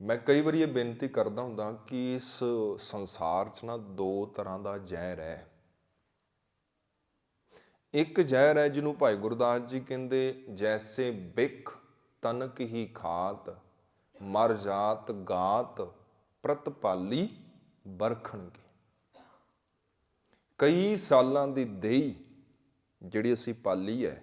ਮੈਂ ਕਈ ਵਾਰੀ ਇਹ ਬੇਨਤੀ ਕਰਦਾ ਹੁੰਦਾ ਕਿ ਇਸ ਸੰਸਾਰ 'ਚ ਨਾ ਦੋ ਤਰ੍ਹਾਂ ਦਾ ਜ਼ਹਿਰ ਹੈ। ਇੱਕ ਜ਼ਹਿਰ ਹੈ ਜਿਹਨੂੰ ਭਾਈ ਗੁਰਦਾਸ ਜੀ ਕਹਿੰਦੇ, ਜੈਸੇ ਬਿਖ ਤਨਕ ਹੀ ਖਾਤ, ਮਰ ਜਾਤ ਗਾਤ ਪ੍ਰਤਪਾਲੀ ਬਰਖਣਗੇ। ਕਈ ਸਾਲਾਂ ਦੀ ਦੇਈ ਜਿਹੜੀ ਅਸੀਂ ਪਾਲੀ ਹੈ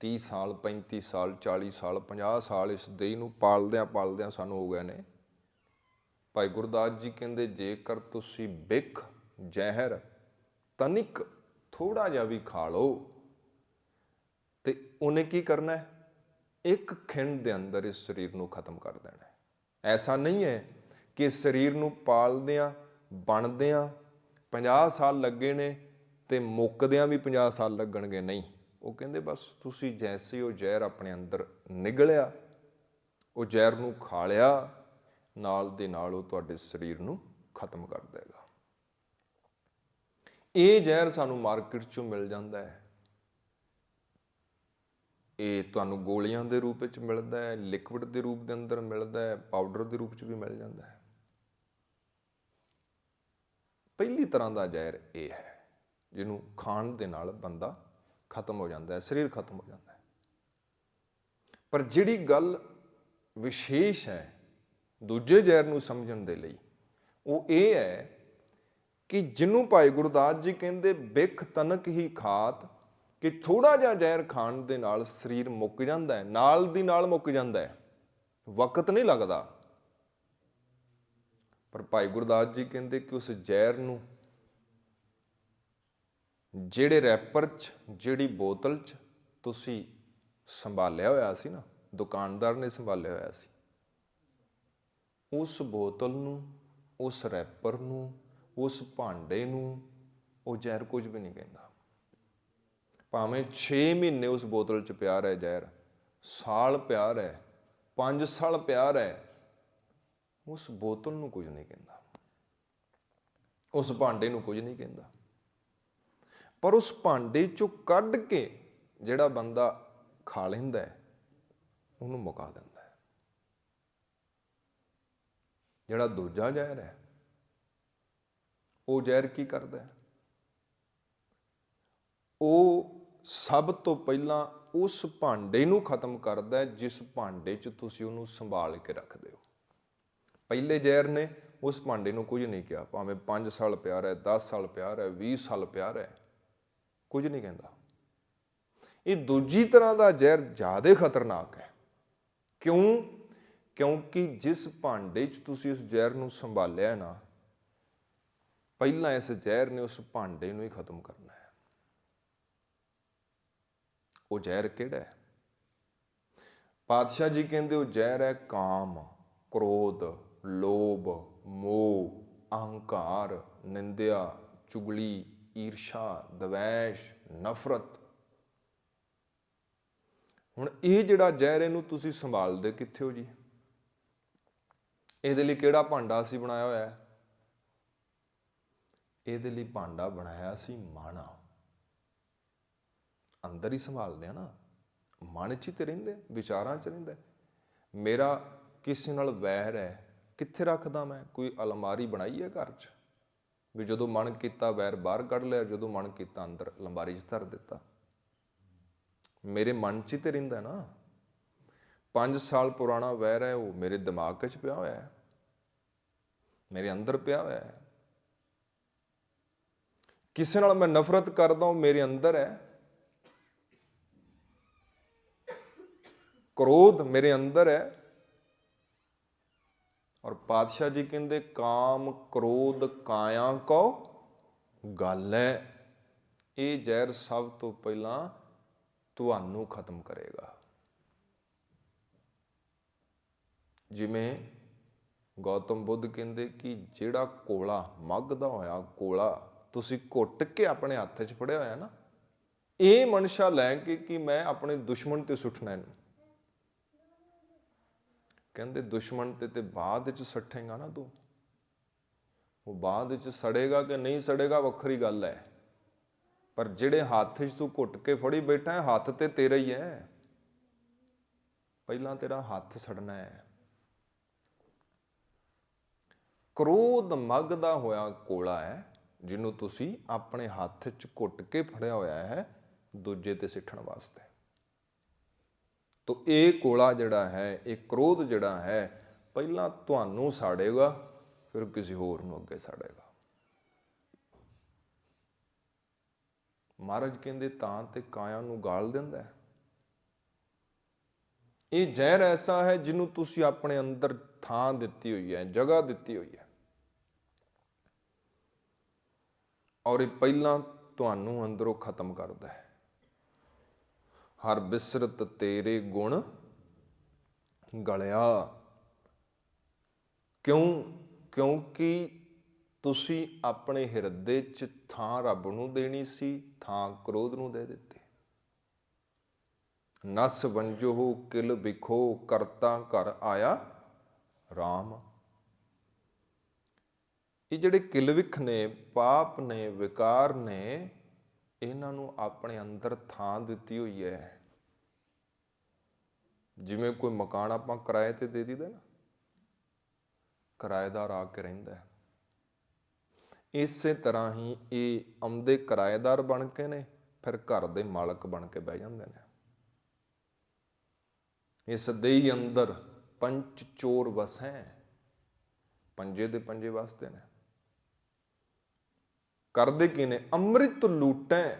30 ਸਾਲ 35 ਸਾਲ 40 ਸਾਲ 50 ਸਾਲ ਇਸ ਦੇਹ ਨੂੰ ਪਾਲਦਿਆਂ ਪਾਲਦਿਆਂ ਸਾਨੂੰ ਹੋ ਗਏ ਨੇ। ਭਾਈ ਗੁਰਦਾਸ ਜੀ ਕਹਿੰਦੇ, ਜੇਕਰ ਤੁਸੀਂ ਬਿਖ, ਜ਼ਹਿਰ, ਤਨਿਕ ਥੋੜਾ ਜਿਹਾ ਵੀ ਖਾ ਲਓ, ਤੇ ਉਹਨੇ ਕੀ ਕਰਨਾ ਹੈ? ਇੱਕ ਖਿੰਡ ਦੇ ਅੰਦਰ ਇਸ ਸਰੀਰ ਨੂੰ ਖਤਮ ਕਰ ਦੇਣਾ ਹੈ। ਐਸਾ ਨਹੀਂ ਹੈ ਕਿ ਸਰੀਰ ਨੂੰ ਪਾਲਦਿਆਂ, ਬਣਦਿਆਂ 50 ਸਾਲ ਲੱਗੇ ਨੇ ਤੇ ਮੁੱਕਦਿਆਂ ਵੀ 50 ਸਾਲ ਲੱਗਣਗੇ। ਨਹੀਂ। ਉਹ ਕਹਿੰਦੇ ਬਸ ਤੁਸੀਂ ਜੈਸੇ ਉਹ ਜ਼ਹਿਰ ਆਪਣੇ ਅੰਦਰ ਨਿਗਲਿਆ, ਉਹ ਜ਼ਹਿਰ ਨੂੰ ਖਾ ਲਿਆ, ਨਾਲ ਦੇ ਨਾਲ ਉਹ ਤੁਹਾਡੇ ਸਰੀਰ ਨੂੰ ਖਤਮ ਕਰ ਦੇਗਾ। ਇਹ ਜ਼ਹਿਰ ਸਾਨੂੰ ਮਾਰਕੀਟ 'ਚੋਂ ਮਿਲ ਜਾਂਦਾ ਹੈ। ਇਹ ਤੁਹਾਨੂੰ ਗੋਲੀਆਂ ਦੇ ਰੂਪ ਵਿੱਚ ਮਿਲਦਾ ਹੈ, ਲਿਕਵਿਡ ਦੇ ਰੂਪ ਦੇ ਅੰਦਰ ਮਿਲਦਾ ਹੈ, ਪਾਊਡਰ ਦੇ ਰੂਪ 'ਚ ਵੀ ਮਿਲ ਜਾਂਦਾ ਹੈ। ਪਹਿਲੀ ਤਰ੍ਹਾਂ ਦਾ ਜ਼ਹਿਰ ਇਹ ਹੈ, ਜਿਹਨੂੰ ਖਾਣ ਦੇ ਨਾਲ ਬੰਦਾ ਖਤਮ ਹੋ ਜਾਂਦਾ ਹੈ, ਸਰੀਰ ਖਤਮ ਹੋ ਜਾਂਦਾ ਹੈ। ਪਰ ਜਿਹੜੀ ਗੱਲ ਵਿਸ਼ੇਸ਼ ਹੈ ਦੂਜੇ ਜ਼ਹਿਰ ਨੂੰ ਸਮਝਣ ਦੇ ਲਈ, ਉਹ ਇਹ ਹੈ ਕਿ ਜਿਹਨੂੰ ਭਾਈ ਗੁਰਦਾਸ ਜੀ ਕਹਿੰਦੇ ਬਿਖ ਤਨਕ ਹੀ ਖਾਤ, ਕਿ ਥੋੜਾ ਜਿਹਾ ਜ਼ਹਿਰ ਖਾਣ ਦੇ ਨਾਲ ਸਰੀਰ ਮੁੱਕ ਜਾਂਦਾ ਹੈ, ਨਾਲ ਦੀ ਨਾਲ ਮੁੱਕ ਜਾਂਦਾ ਹੈ। ਵਕਤ ਨਹੀਂ ਲੱਗਦਾ। ਪਰ ਭਾਈ ਗੁਰਦਾਸ ਜੀ ਕਹਿੰਦੇ ਕਿ ਉਸ ਜ਼ਹਿਰ ਨੂੰ ਜਿਹੜੇ ਰੈਪਰ 'ਚ, ਜਿਹੜੀ ਬੋਤਲ 'ਚ ਤੁਸੀਂ ਸੰਭਾਲਿਆ ਹੋਇਆ ਸੀ ਨਾ, ਦੁਕਾਨਦਾਰ ਨੇ ਸੰਭਾਲਿਆ ਹੋਇਆ ਸੀ, ਉਸ ਬੋਤਲ ਨੂੰ, ਉਸ ਰੈਪਰ ਨੂੰ, ਉਸ ਭਾਂਡੇ ਨੂੰ ਉਹ ਜ਼ਹਿਰ ਕੁਝ ਵੀ ਨਹੀਂ ਕਹਿੰਦਾ। ਭਾਵੇਂ 6 ਮਹੀਨੇ ਉਸ ਬੋਤਲ 'ਚ ਪਿਆ ਰਹੇ ਜ਼ਹਿਰ, ਸਾਲ ਪਿਆ ਰਹੇ 5 ਸਾਲ ਪਿਆ ਰਹੇ, ਉਸ ਬੋਤਲ ਨੂੰ ਕੁਝ ਨਹੀਂ ਕਹਿੰਦਾ। ਉਸ ਭਾਂਡੇ ਨੂੰ ਕੁਝ ਨਹੀਂ ਕਹਿੰਦਾ। ਪਰ ਉਸ ਭਾਂਡੇ ਚੋਂ ਕੱਢ ਕੇ ਜਿਹੜਾ ਬੰਦਾ ਖਾ ਲੈਂਦਾ ਹੈ, ਉਹਨੂੰ ਮੁਕਾ ਦਿੰਦਾ ਹੈ। ਜਿਹੜਾ ਦੂਜਾ ਜ਼ਹਿਰ ਹੈ, ਉਹ ਜ਼ਹਿਰ ਕੀ ਕਰਦਾ ਹੈ? ਉਹ ਸਭ ਤੋਂ ਪਹਿਲਾਂ ਉਸ ਭਾਂਡੇ ਨੂੰ ਖਤਮ ਕਰਦਾ ਹੈ, ਜਿਸ ਭਾਂਡੇ 'ਚ ਤੁਸੀਂ ਉਹਨੂੰ ਸੰਭਾਲ ਕੇ ਰੱਖਦੇ ਹੋ। ਪਹਿਲੇ ਜ਼ਹਿਰ ਨੇ ਉਸ ਭਾਂਡੇ ਨੂੰ ਕੁਝ ਨਹੀਂ ਕਿਹਾ, ਭਾਵੇਂ 5 ਸਾਲ ਪਿਆ ਰਹੇ 10 ਸਾਲ ਪਿਆ ਰਹੇ 20 ਸਾਲ ਪਿਆ ਰਹੇ ਕੁਝ ਨਹੀਂ ਕਹਿੰਦਾ। ਇਹ ਦੂਜੀ ਤਰ੍ਹਾਂ ਦਾ ਜ਼ਹਿਰ ਜ਼ਿਆਦਾ ਖਤਰਨਾਕ ਹੈ। ਕਿਉਂ? ਕਿਉਂਕਿ ਜਿਸ ਭਾਂਡੇ 'ਚ ਤੁਸੀਂ ਉਸ ਜ਼ਹਿਰ ਨੂੰ ਸੰਭਾਲਿਆ ਨਾ, ਪਹਿਲਾਂ ਇਸ ਜ਼ਹਿਰ ਨੇ ਉਸ ਭਾਂਡੇ ਨੂੰ ਹੀ ਖਤਮ ਕਰਨਾ ਹੈ। ਉਹ ਜ਼ਹਿਰ ਕਿਹੜਾ ਹੈ? ਪਾਤਸ਼ਾਹ ਜੀ ਕਹਿੰਦੇ ਉਹ ਜ਼ਹਿਰ ਹੈ ਕਾਮ, ਕ੍ਰੋਧ, ਲੋਭ, ਮੋਹ, ਅਹੰਕਾਰ, ਨਿੰਦਿਆ, ਚੁਗਲੀ ਈਰਸ਼ਾ, ਦਵੈਸ਼, ਨਫ਼ਰਤ। ਹੁਣ ਇਹ ਜਿਹੜਾ ਜ਼ਹਿਰ ਇਹਨੂੰ ਤੁਸੀਂ ਸੰਭਾਲਦੇ ਕਿੱਥੇ ਹੋ ਜੀ? ਇਹਦੇ ਲਈ ਕਿਹੜਾ ਭਾਂਡਾ ਅਸੀਂ ਬਣਾਇਆ ਹੋਇਆ ਹੈ? ਇਹਦੇ ਲਈ ਭਾਂਡਾ ਬਣਾਇਆ ਸੀ ਮਨ ਅੰਦਰ ਹੀ ਸੰਭਾਲਦੇ ਆ ਨਾ। ਮਨ 'ਚ ਹੀ ਤੇ ਰਹਿੰਦੇ, ਵਿਚਾਰਾਂ 'ਚ ਰਹਿੰਦਾ। ਮੇਰਾ ਕਿਸੇ ਨਾਲ ਵੈਰ ਹੈ। ਕਿੱਥੇ ਰੱਖਦਾ ਮੈਂ? ਕੋਈ ਅਲਮਾਰੀ ਬਣਾਈ ਹੈ ਘਰ 'ਚ? ਵੀ ਜਦੋਂ ਮਨ ਕੀਤਾ ਵੈਰ ਬਾਹਰ ਕੱਢ ਲਿਆ, ਜਦੋਂ ਮਨ ਕੀਤਾ ਅੰਦਰ ਲੰਬਾਰੀ 'ਚ ਧਰ ਦਿੱਤਾ। ਮੇਰੇ ਮਨ 'ਚ ਹੀ ਤੇ ਰਹਿੰਦਾ ਨਾ। 5 ਸਾਲ ਪੁਰਾਣਾ ਵੈਰ ਹੈ, ਉਹ ਮੇਰੇ ਦਿਮਾਗ 'ਚ ਪਿਆ ਹੋਇਆ ਹੈ। ਮੇਰੇ ਅੰਦਰ ਪਿਆ ਹੋਇਆ ਹੈ। ਕਿਸੇ ਨਾਲ ਮੈਂ ਨਫ਼ਰਤ ਕਰਦਾ ਉਹ ਮੇਰੇ ਅੰਦਰ ਹੈ। ਕ੍ਰੋਧ ਮੇਰੇ ਅੰਦਰ ਹੈ। ਔਰ ਪਾਤਸ਼ਾਹ ਜੀ ਕਹਿੰਦੇ, ਕਾਮ ਕ੍ਰੋਧ ਕਾਇਆ ਕੋ ਗੱਲ ਹੈ, ਇਹ ਜ਼ਹਿਰ ਸਭ ਤੋਂ ਪਹਿਲਾਂ ਤੁਹਾਨੂੰ ਖਤਮ ਕਰੇਗਾ। ਜਿਵੇਂ ਗੌਤਮ ਬੁੱਧ ਕਹਿੰਦੇ ਕਿ ਜਿਹੜਾ ਕੋਲਾ ਮੱਗਦਾ ਹੋਇਆ, ਕੋਲਾ ਤੁਸੀਂ ਘੁੱਟ ਕੇ ਆਪਣੇ ਹੱਥ 'ਚ ਫੜਿਆ ਹੋਇਆ ਨਾ, ਇਹ ਮਨਸ਼ਾ ਲੈ ਕੇ ਕਿ ਮੈਂ ਆਪਣੇ ਦੁਸ਼ਮਣ ਤੇ ਸੁੱਟਣਾ ਇਹਨੂੰ। ਕਹਿੰਦੇ ਦੁਸ਼ਮਣ ਤੇ ਤੇ ਬਾਅਦ ਵਿੱਚ ਸੱਠੇਗਾ ਨਾ ਤੂੰ? ਉਹ ਬਾਅਦ ਵਿੱਚ ਸੜੇਗਾ ਕਿ ਨਹੀਂ ਸੜੇਗਾ ਵੱਖਰੀ ਗੱਲ ਹੈ। ਪਰ ਜਿਹੜੇ ਹੱਥ 'ਚ ਤੂੰ ਘੁੱਟ ਕੇ ਫੜੀ ਬੈਠਾ ਹੈ, ਹੱਥ ਤੇ ਤੇਰਾ ਹੀ ਹੈ। ਪਹਿਲਾਂ ਤੇਰਾ ਹੱਥ ਸੜਨਾ ਹੈ। ਕ੍ਰੋਧ ਮਗ ਦਾ ਹੋਇਆ ਕੋਲਾ ਹੈ, ਜਿਹਨੂੰ ਤੁਸੀਂ ਆਪਣੇ ਹੱਥ 'ਚ ਘੁੱਟ ਕੇ ਫੜਿਆ ਹੋਇਆ ਹੈ, ਦੂਜੇ ਤੇ ਸਿੱਟਣ ਵਾਸਤੇ। ਤੋ ਇਹ ਕੋਲਾ ਜਿਹੜਾ ਹੈ, ਇਹ ਕ੍ਰੋਧ ਜਿਹੜਾ ਹੈ, ਪਹਿਲਾਂ ਤੁਹਾਨੂੰ ਸਾੜੇਗਾ, ਫਿਰ ਕਿਸੇ ਹੋਰ ਨੂੰ ਅੱਗੇ ਸਾੜੇਗਾ। ਮਹਾਰਾਜ ਕਹਿੰਦੇ, ਤਾਂ ਤੇ ਕਾਇਆ ਨੂੰ ਗਾਲ ਦਿੰਦਾ ਹੈ? ਇਹ ਜ਼ਹਿਰ ਐਸਾ ਹੈ ਜਿਹਨੂੰ ਤੁਸੀਂ ਆਪਣੇ ਅੰਦਰ ਥਾਂ ਦਿੱਤੀ ਹੋਈ ਹੈ, ਜਗ੍ਹਾ ਦਿੱਤੀ ਹੋਈ ਹੈ। ਔਰ ਇਹ ਪਹਿਲਾਂ ਤੁਹਾਨੂੰ ਅੰਦਰੋਂ ਖਤਮ ਕਰਦਾ ਹੈ। ਹਰ ਬਿਸਰਤ ਤੇਰੇ ਗੁਣ ਗਲਿਆ। ਕਿਉਂ? ਕਿਉਂਕਿ ਤੁਸੀਂ ਆਪਣੇ ਹਿਰਦੇ 'ਚ ਥਾਂ ਰੱਬ ਨੂੰ ਦੇਣੀ ਸੀ, ਥਾਂ ਕ੍ਰੋਧ ਨੂੰ ਦੇ ਦਿੱਤੀ। ਨਸ ਵੰਜੋ, ਕਿਲ ਵਿਖੋ, ਕਰਤਾ ਘਰ ਆਇਆ RAM ਇਹ ਜਿਹੜੇ ਕਿਲਵਿਖ ਨੇ, ਪਾਪ ਨੇ, ਵਿਕਾਰ ਨੇ ਇਹਨਾਂ ਨੂੰ ਆਪਣੇ ਅੰਦਰ ਥਾਂ ਦਿੱਤੀ ਹੋਈ ਹੈ। ਜਿਵੇਂ ਕੋਈ ਮਕਾਨ ਆਪਾਂ ਕਿਰਾਏ ਤੇ ਦੇ ਦਿੰਦੇ ਨਾ, ਕਿਰਾਏਦਾਰ ਆ ਕੇ ਰਹਿੰਦਾ ਹੈ। ਇਸੇ ਤਰ੍ਹਾਂ ਹੀ ਇਹ ਆਉਂਦੇ ਕਿਰਾਏਦਾਰ ਬਣ ਕੇ ਨੇ, ਫਿਰ ਘਰ ਦੇ ਮਾਲਕ ਬਣ ਕੇ ਬਹਿ ਜਾਂਦੇ ਨੇ। ਇਸ ਦੇਹੀ ਅੰਦਰ ਪੰਜ ਚੋਰ ਵਸੈ ਪੰਜੇ ਦੇ ਪੰਜੇ ਵਸਦੇ ਨੇ। ਕਰਦੇ ਕੀ ਨੇ? ਅੰਮ੍ਰਿਤ ਲੂਟੈ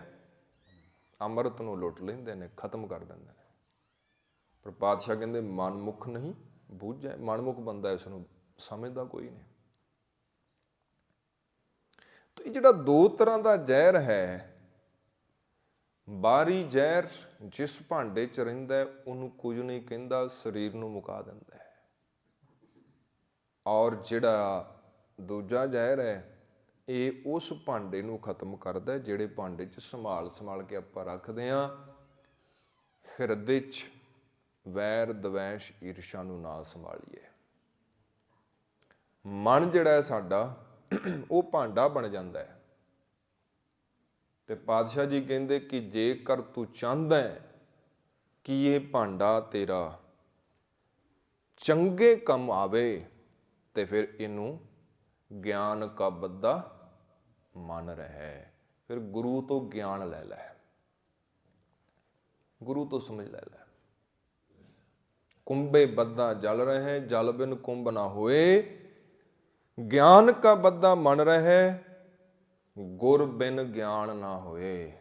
ਅੰਮ੍ਰਿਤ ਨੂੰ ਲੁੱਟ ਲੈਂਦੇ ਨੇ, ਖਤਮ ਕਰ ਦਿੰਦੇ ਨੇ। ਪਰ ਪਾਤਸ਼ਾਹ ਕਹਿੰਦੇ, ਮਨਮੁਖ ਨਹੀਂ, ਬੂਝੈ ਮਨਮੁਖ ਬੰਦਾ ਇਸ ਨੂੰ ਸਮਝਦਾ ਕੋਈ ਨਹੀਂ। ਤਾਂ ਇਹ ਜਿਹੜਾ ਦੋ ਤਰ੍ਹਾਂ ਦਾ ਜ਼ਹਿਰ ਹੈ ਬਾਰੀ ਜ਼ਹਿਰ ਜਿਸ ਭਾਂਡੇ 'ਚ ਰਹਿੰਦਾ ਉਹਨੂੰ ਕੁਝ ਨਹੀਂ ਕਹਿੰਦਾ, ਸਰੀਰ ਨੂੰ ਮੁਕਾ ਦਿੰਦਾ ਹੈ। ਔਰ ਜਿਹੜਾ ਦੂਜਾ ਜ਼ਹਿਰ ਹੈ ਇਹ ਉਸ ਭਾਂਡੇ ਨੂੰ ਖਤਮ ਕਰਦਾ ਹੈ, ਜਿਹੜੇ ਭਾਂਡੇ 'ਚ ਸੰਭਾਲ ਸੰਭਾਲ ਕੇ ਆਪਾਂ ਰੱਖਦੇ ਆਂ ਹਿਰਦੇ 'ਚ ਵੈਰ, ਦਵੈਸ਼, ਈਰਸ਼ਾ ਨੂੰ ਨਾ ਸੰਭਾਲੀਏ। ਮਨ ਜਿਹੜਾ ਹੈ ਸਾਡਾ, ਉਹ ਭਾਂਡਾ ਬਣ ਜਾਂਦਾ ਹੈ। ਤੇ ਪਾਤਸ਼ਾਹ ਜੀ ਕਹਿੰਦੇ ਕਿ ਜੇਕਰ ਤੂੰ ਚਾਹੁੰਦਾ ਹੈ ਕਿ ਇਹ ਭਾਂਡਾ ਤੇਰਾ ਚੰਗੇ ਕੰਮ ਆਵੇ, ਤੇ ਫਿਰ ਇਹਨੂੰ ਗਿਆਨ ਕਾ ਬੱਦਾ ਮਨ ਰਹੇ, ਫਿਰ ਗੁਰੂ ਤੋਂ ਗਿਆਨ ਲੈ ਲੈ। ਗੁਰੂ ਤੋਂ ਸਮਝ ਲੈ ਲੈ। ਕੁੰਭੇ ਬੱਦਾ ਜਲ ਰਹੇ, ਜਲ ਬਿਨ ਕੁੰਭ ਨਾ ਹੋਏ। ਗਿਆਨ ਕਾ ਬੱਦਾ ਮਨ ਰਹੇ, ਗੁਰ ਬਿਨ ਗਿਆਨ ਨਾ ਹੋਏ।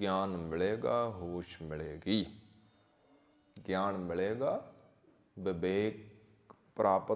ਗਿਆਨ ਮਿਲੇਗਾ, ਹੋਸ਼ ਮਿਲੇਗੀ। ਗਿਆਨ ਮਿਲੇਗਾ, ਵਿਵੇਕ ਪ੍ਰਾਪਤ